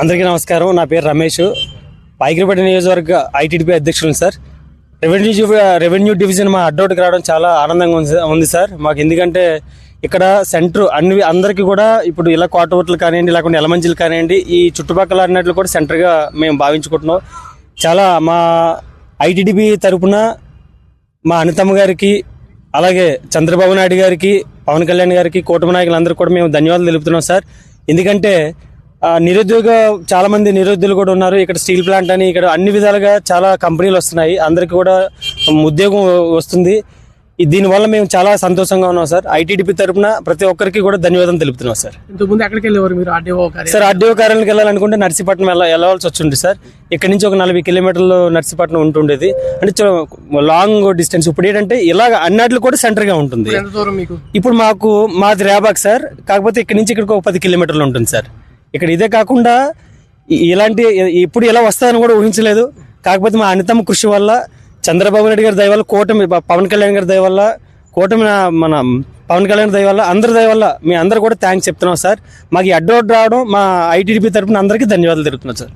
అందరికీ నమస్కారం. నా పేరు రమేష్. పైకిరిపేట నియోజకవర్గ ఐటీడీపీ అధ్యక్షులు సార్. రెవెన్యూ రెవెన్యూ డివిజన్ మా అడ్డౌట్కి రావడం చాలా ఆనందంగా ఉంది సార్- ఉంది సార్. మాకు ఎందుకంటే ఇక్కడ సెంటర్ అన్ని అందరికీ కూడా ఇప్పుడు ఇలా కోటవట్లు కానివ్వండి లేకుంటే ఎలమంచిలు కానివ్వండి ఈ చుట్టుపక్కల అన్నట్లు కూడా సెంటర్గా మేము భావించుకుంటున్నాం. చాలా మా ఐటీడీపీ తరపున మా అనితమ్మ గారికి అలాగే చంద్రబాబు నాయుడు గారికి పవన్ కళ్యాణ్ గారికి కూటమి నాయకులందరూ కూడా మేము ధన్యవాదాలు తెలుపుతున్నాం సార్. ఎందుకంటే నిరుద్యోగ చాలా మంది నిరుద్యోగులు కూడా ఉన్నారు. ఇక్కడ స్టీల్ ప్లాంట్ అని ఇక్కడ అన్ని విధాలుగా చాలా కంపెనీలు వస్తున్నాయి. అందరికీ కూడా ఉద్యోగం వస్తుంది. దీనివల్ల మేము చాలా సంతోషంగా ఉన్నాం సార్. ఐటీడీపీ తరపున ప్రతి ఒక్కరికి కూడా ధన్యవాదాలు తెలుపుతున్నాం సార్. ఇంతకు ముందు ఎక్కడికి వెళ్ళేవారు మీరు? ఆర్డీఓ సార్ ఆర్డీఓ కార్యాలయానికి వెళ్ళాలనుకుంటే నర్సీపట్నం వెళ్ళ వెళ్ళవలసి వచ్చింది సార్. ఇక్కడ నుంచి ఒక నలభై కిలోమీటర్లు నర్సీపట్నం ఉంటుండేది. అంటే లాంగ్ డిస్టెన్స్. ఇప్పుడు ఏంటంటే ఇలాగ అన్నట్లు కూడా సెంటర్గా ఉంటుంది ఇప్పుడు మాకు మాది రేబాక్ సార్. కాకపోతే ఇక్కడ నుంచి ఇక్కడికి ఒక పది కిలోమీటర్లు ఉంటుంది సార్. ఇక్కడ ఇదే కాకుండా ఇలాంటి ఇప్పుడు ఇలా వస్తుందని కూడా ఊహించలేదు. కాకపోతే మా అనితమ్మ కృషి వల్ల చంద్రబాబు నాయుడు గారి దయ వల్ల కూటమి పవన్ కళ్యాణ్ గారి దయ వల్ల కూటమి మన పవన్ కళ్యాణ్ దయ వల్ల అందరి దయ వల్ల మీ అందరు కూడా థ్యాంక్స్ చెప్తున్నాం సార్. మాకు ఈ అడ్డు రావడం మా ఐటీడీపీ తరఫున అందరికీ ధన్యవాదాలు తెలుపుతున్నాం సార్.